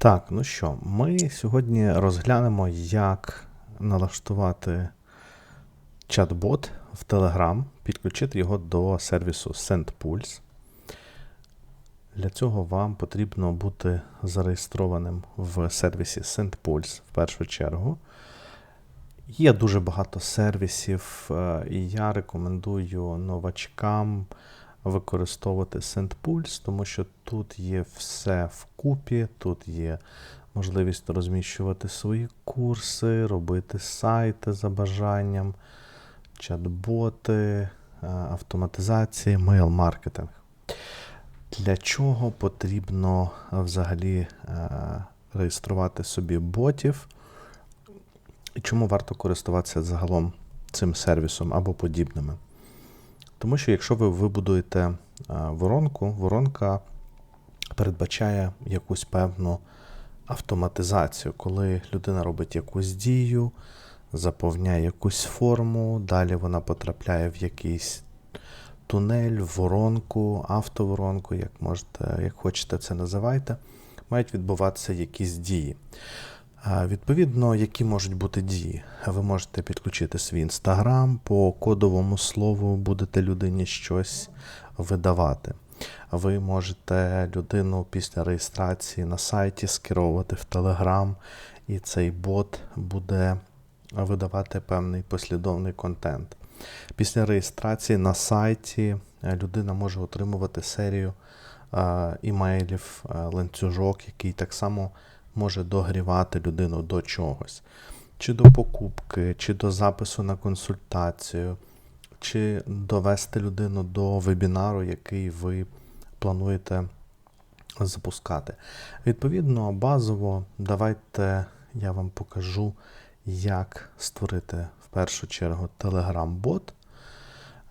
Так, ну що, ми сьогодні розглянемо, як налаштувати чат-бот в Telegram, підключити його до сервісу SendPulse. Для цього вам потрібно бути зареєстрованим в сервісі SendPulse в першу чергу. Є дуже багато сервісів, е, і я рекомендую новачкам використовувати SendPulse, тому що тут є все вкупі, тут є можливість розміщувати свої курси, робити сайти за бажанням, чат-боти, е, автоматизації, мейл-маркетинг. Для чого потрібно е, взагалі е, реєструвати собі ботів? І чому варто користуватися загалом цим сервісом або подібними? Тому що якщо ви вибудуєте воронку, воронка передбачає якусь певну автоматизацію, коли людина робить якусь дію, заповняє якусь форму, далі вона потрапляє в якийсь тунель, воронку, автоворонку, як можете, як хочете це називайте, мають відбуватися якісь дії. Відповідно, які можуть бути дії? Ви можете підключити свій інстаграм, по кодовому слову будете людині щось видавати. Ви можете людину після реєстрації на сайті скеровувати в Telegram, і цей бот буде видавати певний послідовний контент. Після реєстрації на сайті людина може отримувати серію імейлів, ланцюжок, який так само може догрівати людину до чогось. Чи до покупки, чи до запису на консультацію, чи довести людину до вебінару, який ви плануєте запускати. Відповідно, базово, давайте я вам покажу, як створити в першу чергу Telegram-бот.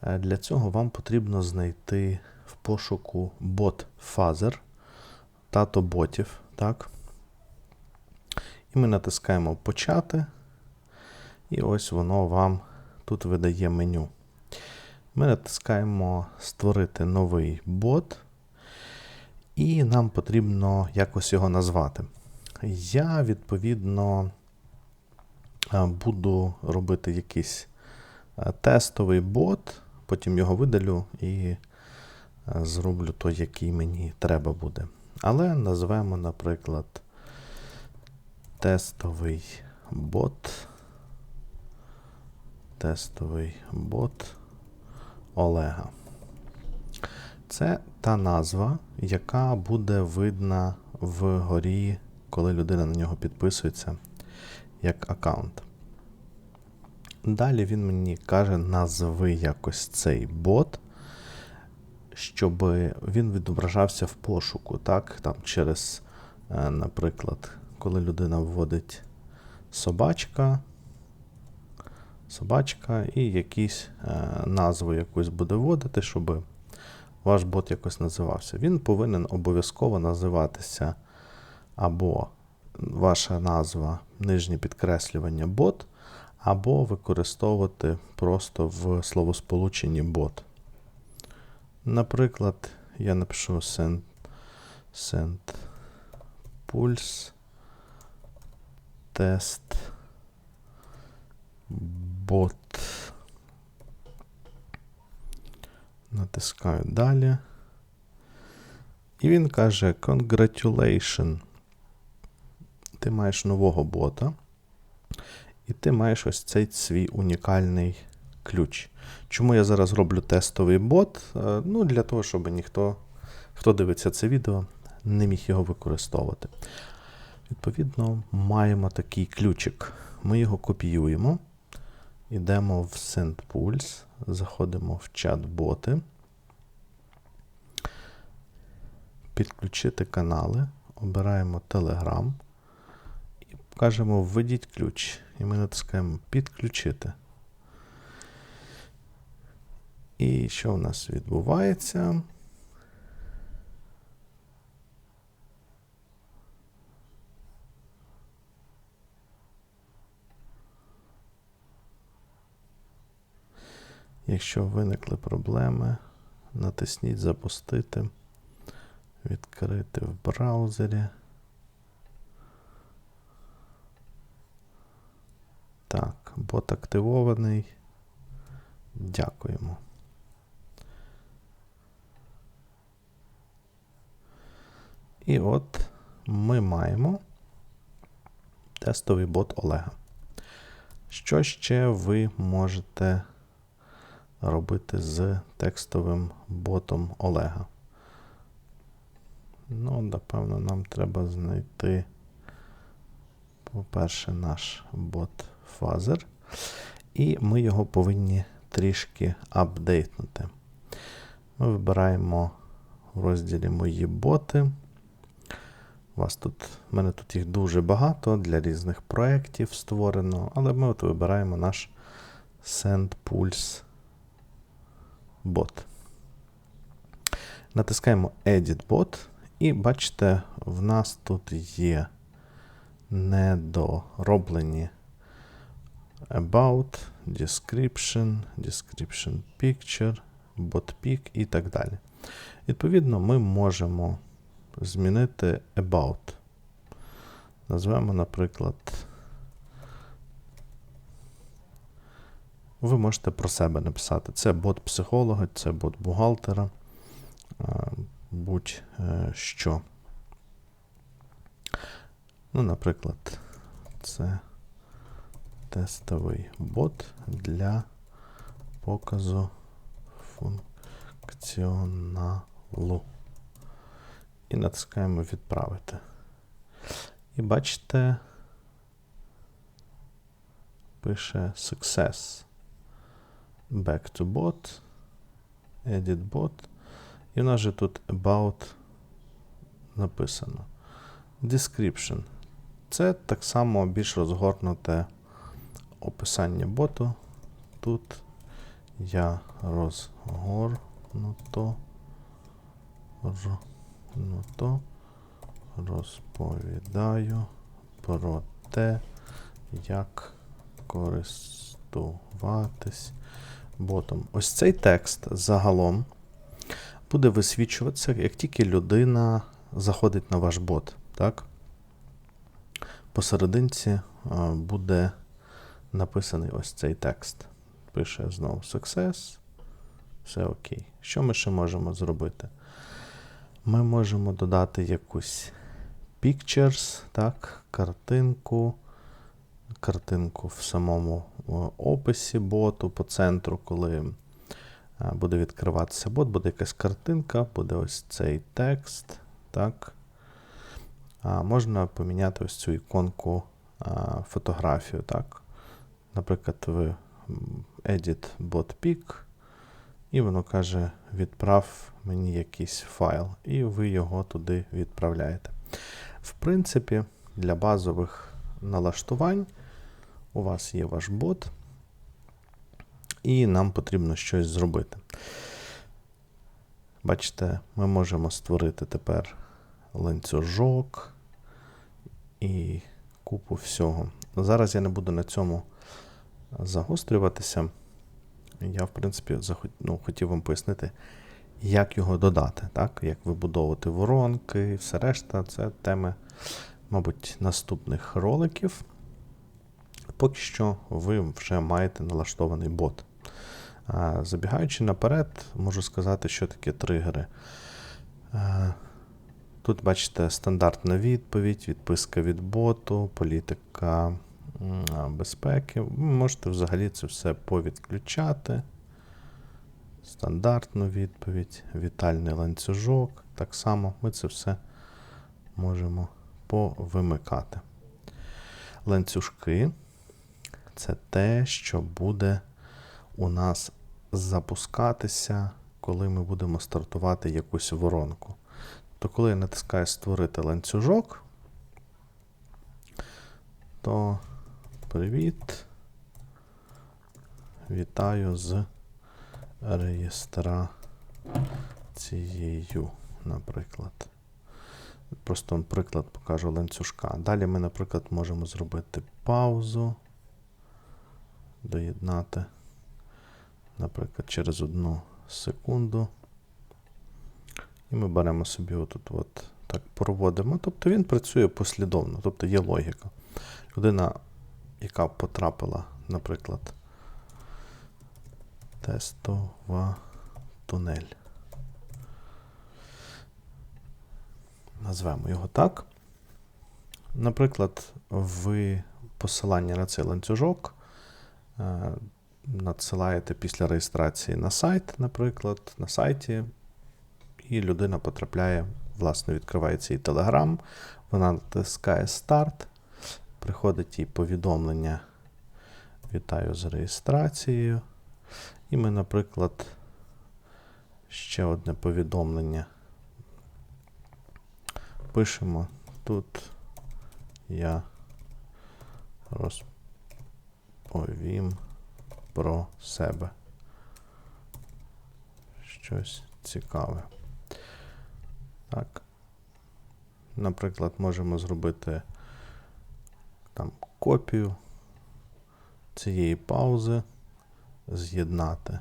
Е, для цього вам потрібно знайти в пошуку бот Fuzzer, тато ботів. так? І ми натискаємо Почати. І ось воно вам тут видає меню. Ми натискаємо Створити новий бот. І нам потрібно якось його назвати. Я, відповідно, буду робити якийсь тестовий бот, потім його видалю і зроблю той, який мені треба буде. Але назвемо, наприклад, тестовий бот. Тестовий бот Олега. Це та назва, яка буде видна вгорі, коли людина на нього підписується як аккаунт. Далі він мені каже, назви якось цей бот, щоб він відображався в пошуку, так? Там через, е, наприклад, коли людина вводить собачка, собачка і якісь е, назву якусь буде вводити, щоб ваш бот якось називався. Він повинен обов'язково називатися або ваша назва, нижнє підкреслювання бот, або використовувати просто в словосполученні бот. Наприклад, я напишу send, send pulse test bot. Натискаю далі. І він каже: Congratulation. Ти маєш нового бота. І ти маєш ось цей свій унікальний ключ. Чому я зараз роблю тестовий бот? Е, ну, Для того, щоб ніхто, хто дивиться це відео, не міг його використовувати. Відповідно, маємо такий ключик. Ми його копіюємо. Йдемо в SendPulse, заходимо в чат-боти, підключити канали, обираємо Telegram і кажемо введіть ключ. І ми натискаємо Підключити. І що в нас відбувається? Якщо виникли проблеми, натисніть Запустити, відкрити в браузері. Так, бот активований. Дякуємо. І от ми маємо тестовий бот Олега. Що ще ви можете робити з текстовим ботом Олега? Ну, напевно, нам треба знайти, по-перше, наш бот Фазер. І ми його повинні трішки апдейтнути. Ми вибираємо в розділі Мої боти. У вас тут, в мене тут їх дуже багато для різних проєктів створено, але ми от вибираємо наш SendPulse бот. Натискаємо Edit Bot, і бачите, в нас тут є недороблені About, Description, Description Picture, Bot Pick і так далі. Відповідно, ми можемо змінити About. Назвемо, наприклад, ви можете про себе написати. Це бот психолога, це бот бухгалтера, будь-що. Ну, наприклад, це тестовий бот для показу функціоналу. І натискаємо відправити. І бачите, пише Success. Back to bot. Edit bot. І в нас же тут About написано. Description. Це так само більш розгорнуте описання боту. Тут я розгорнуто. Ну то розповідаю про те, як користуватись ботом. Ось цей текст загалом буде висвічуватися, як тільки людина заходить на ваш бот. Так? Посерединці буде написаний ось цей текст. Пише знову Success. Все окей. Що ми ще можемо зробити? Ми можемо додати якусь pictures, так, картинку, картинку в самому описі боту по центру, коли буде відкриватися бот, буде якась картинка, буде ось цей текст. так. А Можна поміняти ось цю іконку а, фотографію. так. Наприклад, ви Edit Bot Pic, і воно каже: відправ мені якийсь файл, і ви його туди відправляєте. В принципі, для базових налаштувань у вас є ваш бот, і нам потрібно щось зробити. Бачите, ми можемо створити тепер ланцюжок і купу всього. Зараз я не буду на цьому загострюватися. Я, в принципі, захот... ну, хотів вам пояснити, як його додати, так? як вибудовувати воронки і все решта. Це теми, мабуть, наступних роликів. Поки що ви вже маєте налаштований бот. Забігаючи наперед, можу сказати, що таке тригери. Тут, бачите, стандартна відповідь, відписка від боту, політика безпеки. Ви можете взагалі це все повідключати. Стандартну відповідь, вітальний ланцюжок. Так само ми це все можемо повимикати. Ланцюжки це те, що буде у нас запускатися, коли ми будемо стартувати якусь воронку. То коли я натискаю Створити ланцюжок, то привіт. Вітаю з реєстрацією, наприклад. Просто приклад покажу ланцюжка. Далі ми, наприклад, можемо зробити паузу, доєднати, наприклад, через одну секунду. І ми беремо собі отут от так проводимо. Тобто він працює послідовно, тобто є логіка. Людина, яка потрапила наприклад, тестова тунель. Назвемо його так. Наприклад, ви посилання на цей ланцюжок надсилаєте після реєстрації на сайт, наприклад, на сайті, і людина потрапляє, власне, відкриває цей Telegram, вона натискає старт, приходить їй повідомлення. Вітаю з реєстрацією. І ми, наприклад, ще одне повідомлення. Пишемо тут я розповім про себе. Щось цікаве. Так. Наприклад, можемо зробити там копію цієї паузи, з'єднати.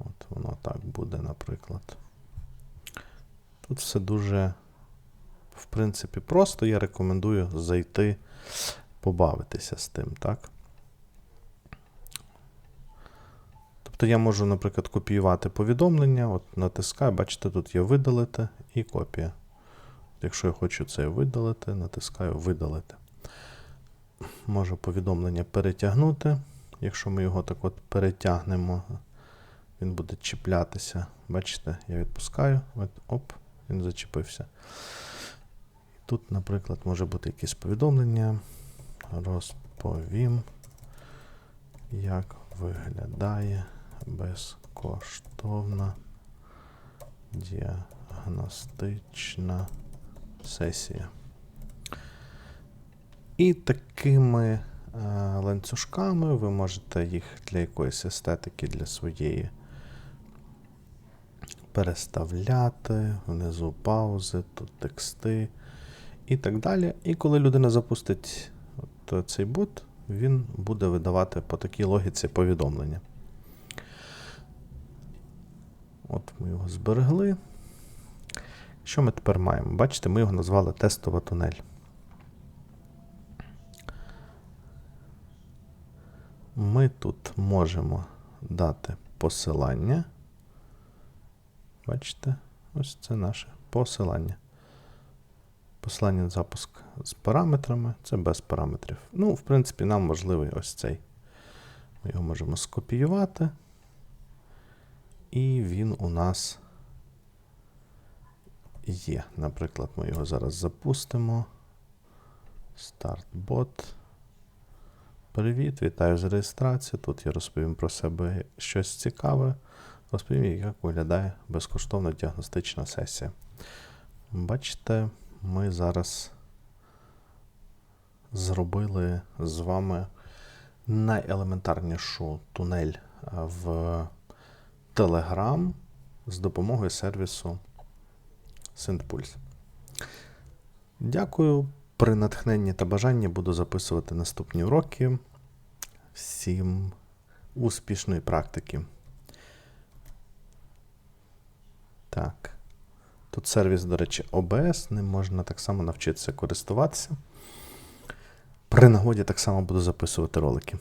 От воно так буде, наприклад. Тут все дуже, в принципі, просто. Я рекомендую зайти, побавитися з тим, так? Тобто я можу, наприклад, копіювати повідомлення, от натискаю, бачите, тут є видалити і копія. Якщо я хочу це видалити, натискаю видалити. Можу повідомлення перетягнути. Якщо ми його так от перетягнемо, він буде чіплятися. Бачите, я відпускаю, от, оп, він зачепився. Тут, наприклад, може бути якесь повідомлення. Розповім, як виглядає безкоштовна діагностична сесія. І такими е, ланцюжками ви можете їх для якоїсь естетики, для своєї переставляти, внизу паузи, тут тексти і так далі. І коли людина запустить от цей бот, він буде видавати по такій логіці повідомлення. От ми його зберегли. Що ми тепер маємо? Бачите, ми його назвали тестова тунель. Ми тут можемо дати посилання. Бачите, ось це наше посилання. Посилання на запуск з параметрами, це без параметрів. Ну, в принципі, нам важливий ось цей. Ми його можемо скопіювати. І він у нас є. Наприклад, ми його зараз запустимо. Стартбот. Привіт, вітаю з реєстрації. Тут я розповім про себе щось цікаве. Розповім, як виглядає безкоштовна діагностична сесія. Бачите, ми зараз зробили з вами найелементарнішу тунель в Telegram з допомогою сервісу SendPulse. Дякую. При натхненні та бажанні буду записувати наступні уроки. Всім успішної практики. Так. Тут сервіс, до речі, OBS, ним можна так само навчитися користуватися. При нагоді так само буду записувати ролики.